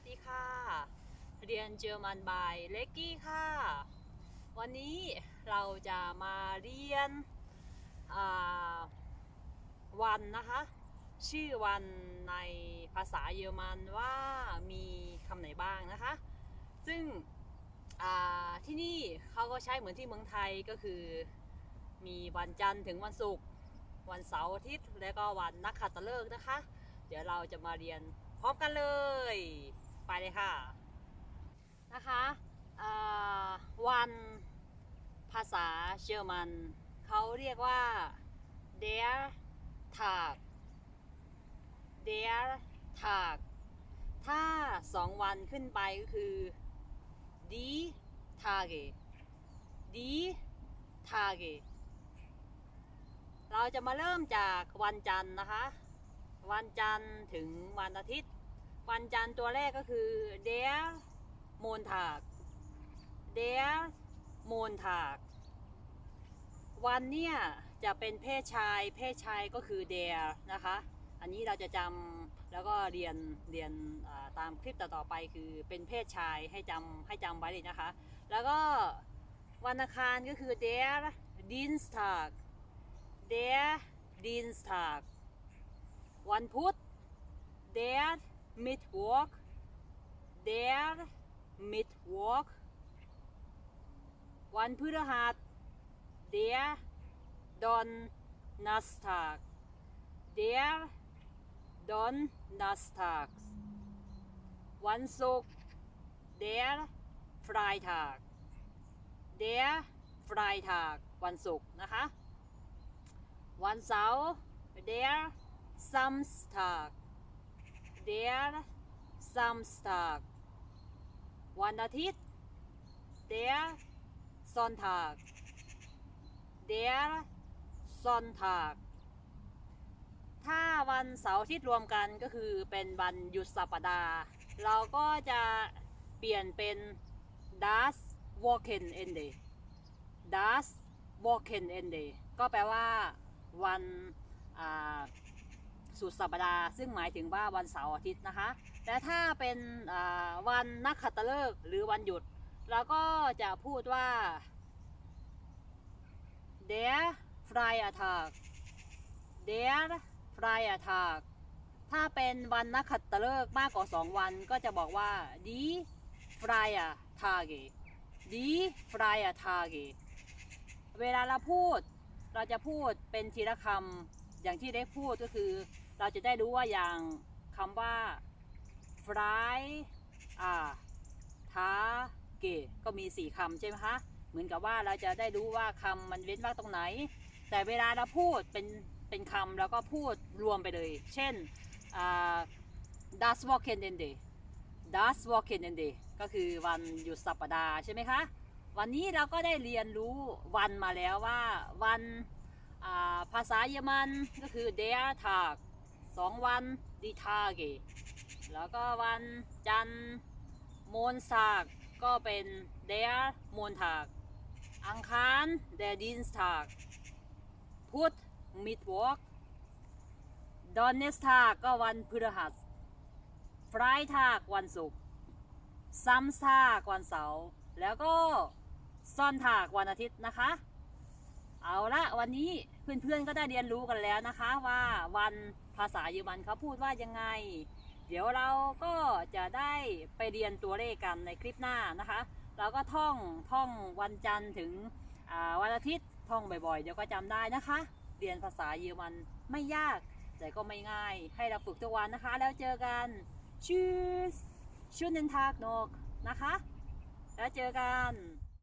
วัสดีค่ะ เรียนเยอรมันบายเล็กกี้ค่ะ วันนี้เราจะมาเรียนวันนะคะ ชื่อวันในภาษาเยอรมันว่ามีคำไหนบ้างนะคะ ซึ่งที่นี่เขาก็ใช้เหมือนที่เมืองไทยก็คือ มีวันจันทร์ถึงวันศุกร์วันเสาร์อาทิตย์และก็วันนักขัตฤกษ์นะคะ เดี๋ยวเราจะมาเรียนพร้อมกันเลย ไปเลยค่ะ นะคะวันภาษาเยอรมัน เขาเรียกว่า der Tag der Tag ถ้าสองวันขึ้นไปก็คือ die Tage die Tage เราจะมาเริ่มจากวันจันทร์นะคะ วันจันทร์ถึงวันอาทิตย์ วันจันทร์ตัวแรกก็คือ der Montag der Montag วันเนี่ยจะเป็นเพศชายเพศชายก็คือ der นะคะ อันนี้เราจะจำแล้วก็เรียนเรียนตามคลิปต่อๆไปคือเป็นเพศชายให้จำให้จำไว้เลยนะคะ แล้วก็วันอังคารก็คือ der Dienstag der Dienstag วันพุธ Mittwoch der Mittwoch วันพฤหัส der Donnerstag der Donnerstag วันศุกร์ der Freitag der Freitag วันศุกร์นะคะ วันเสาร์ der Samstag der Samstag วันอาทิตย์ der Sonntag der Sonntag ถ้าวันเสาร์อาทิตย์รวมกันก็คือเป็นวันหยุดสัปดาห์ เราก็จะเปลี่ยนเป็น das Wochenende das Wochenende ก็แปลว่าวันอ่า สุดสัปดาห์ซึ่งหมายถึงว่าวันเสาร์อาทิตย์นะคะ แต่ถ้าเป็นวันนักขัตฤกษ์หรือวันหยุด เราก็จะพูดว่า der Freitag der Freitag ถ้าเป็นวันนักขัตฤกษ์มากกว่า 2 วันก็จะบอกว่า die Freitag die Freitag เวลาเราพูดเราจะพูดเป็นทีละคำอย่างที่ได้พูดก็คือ เราจะได้รู้ว่าอย่างคำว่า fry อ่าทาเกก็มีสี่คำใช่ไหมคะ เหมือนกับว่าเราจะได้รู้ว่าคำมันเว้นวรรคตรงไหน แต่เวลาเราพูดเป็นเป็นคำแล้วก็พูดรวมไปเลย เช่น das Wochenende das Wochenende ก็คือวันหยุดสัปดาห์ใช่ไหมคะ วันนี้เราก็ได้เรียนรู้วันมาแล้วว่าวันภาษาเยอรมันก็คือ der Tag สองวันดีทาเกแล้วก็วันจันมูลมนสากก็เป็นเดียมูนถาก อังคารเดดินถากพุธมิดวอกดอนเนสทากก็วันพฤหัสฟรายทากวันศุกร์ซัมทากวันเสาร์แล้วก็ซ่อนถากวันอาทิตย์นะคะ เอาละวันนี้เพื่อนๆก็ได้เรียนรู้กันแล้วนะคะว่าวันภาษาเยอรมันเขาพูดว่ายังไง เดี๋ยวเราก็จะได้ไปเรียนตัวเลขกันในคลิปหน้านะคะ เราก็ท่องท่องวันจันทร์ถึงวันอาทิตย์ท่องบ่อยๆ เดี๋ยวก็จำได้นะคะ เรียนภาษาเยอรมันไม่ยาก แต่ก็ไม่ง่ายให้เราฝึกทุกวันนะคะ แล้วเจอกันชื่อชุนเนนทากนกนะคะ แล้วเจอกัน